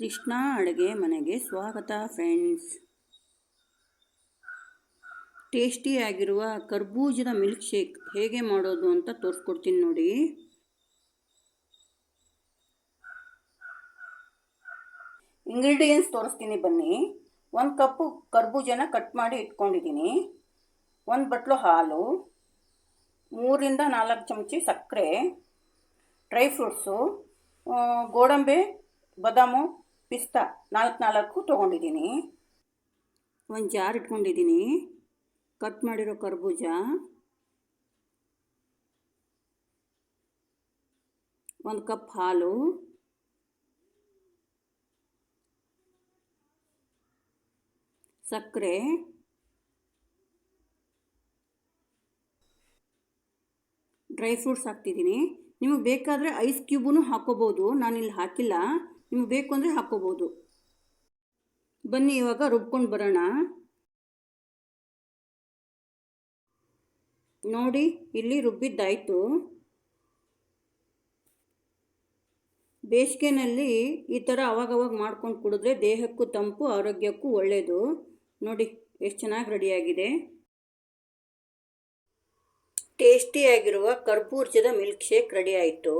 ಕೃಷ್ಣ ಅಡುಗೆ ಮನೆಗೆ ಸ್ವಾಗತ ಫ್ರೆಂಡ್ಸ್ ಟೇಸ್ಟಿಯಾಗಿರುವ ಕರ್ಬೂಜದ ಮಿಲ್ಕ್ ಶೇಕ್ ಹೇಗೆ ಮಾಡೋದು ಅಂತ ತೋರಿಸ್ಕೊಡ್ತೀನಿ ನೋಡಿ. ಇಂಗ್ರೀಡಿಯೆಂಟ್ಸ್ ತೋರಿಸ್ತೀನಿ ಬನ್ನಿ. ಒಂದು ಕಪ್ಪು ಕರ್ಬೂಜನ ಕಟ್ ಮಾಡಿ ಇಟ್ಕೊಂಡಿದ್ದೀನಿ. ಒಂದು ಬಟ್ಲು ಹಾಲು, ಮೂರಿಂದ ನಾಲ್ಕು ಚಮಚಿ ಸಕ್ಕರೆ ಡ್ರೈ ಫ್ರೂಟ್ಸು ಗೋಡಂಬಿ, ಬಾದಾಮು ಪಿಸ್ತಾ, ನಾಲ್ಕು ನಾಲ್ಕು ತೊಗೊಂಡಿದ್ದೀನಿ. ಒಂದು ಜಾರ್ ಇಟ್ಕೊಂಡಿದ್ದೀನಿ. ಕಟ್ ಮಾಡಿರೋ ಕರ್ಬೂಜ. ಒಂದು ಕಪ್ ಹಾಲು. ಸಕ್ಕರೆ. ಡ್ರೈ ಫ್ರೂಟ್ಸ್ ಹಾಕ್ತಿದ್ದೀನಿ. ನಿಮಗೆ ಬೇಕಾದರೆ ಐಸ್ ಕ್ಯೂಬೂ ಹಾಕೋಬೋದು. ನಾನಿಲ್ಲಿ ಹಾಕಿಲ್ಲ. ನಿಮಗೆ ಬೇಕು ಅಂದರೆ ಹಾಕ್ಕೋಬೋದು ಬನ್ನಿ, ಇವಾಗ ರುಬ್ಕೊಂಡು ಬರೋಣ. ನೋಡಿ, ಇಲ್ಲಿ ರುಬ್ಬಿದ್ದಾಯಿತು. ಬೇಸಿಗೆನಲ್ಲಿ ಈ ಥರ ಅವಾಗವಾಗ ಮಾಡ್ಕೊಂಡು ಕುಡಿದ್ರೆ ದೇಹಕ್ಕೂ ತಂಪು, ಆರೋಗ್ಯಕ್ಕೂ ಒಳ್ಳೆಯದು ನೋಡಿ, ಎಷ್ಟು ಚೆನ್ನಾಗಿ ರೆಡಿಯಾಗಿದೆ. ಟೇಸ್ಟಿಯಾಗಿರುವ ಕರ್ಬೂರ್ಜದ ಮಿಲ್ಕ್ ಶೇಕ್ ರೆಡಿ ಆಯಿತು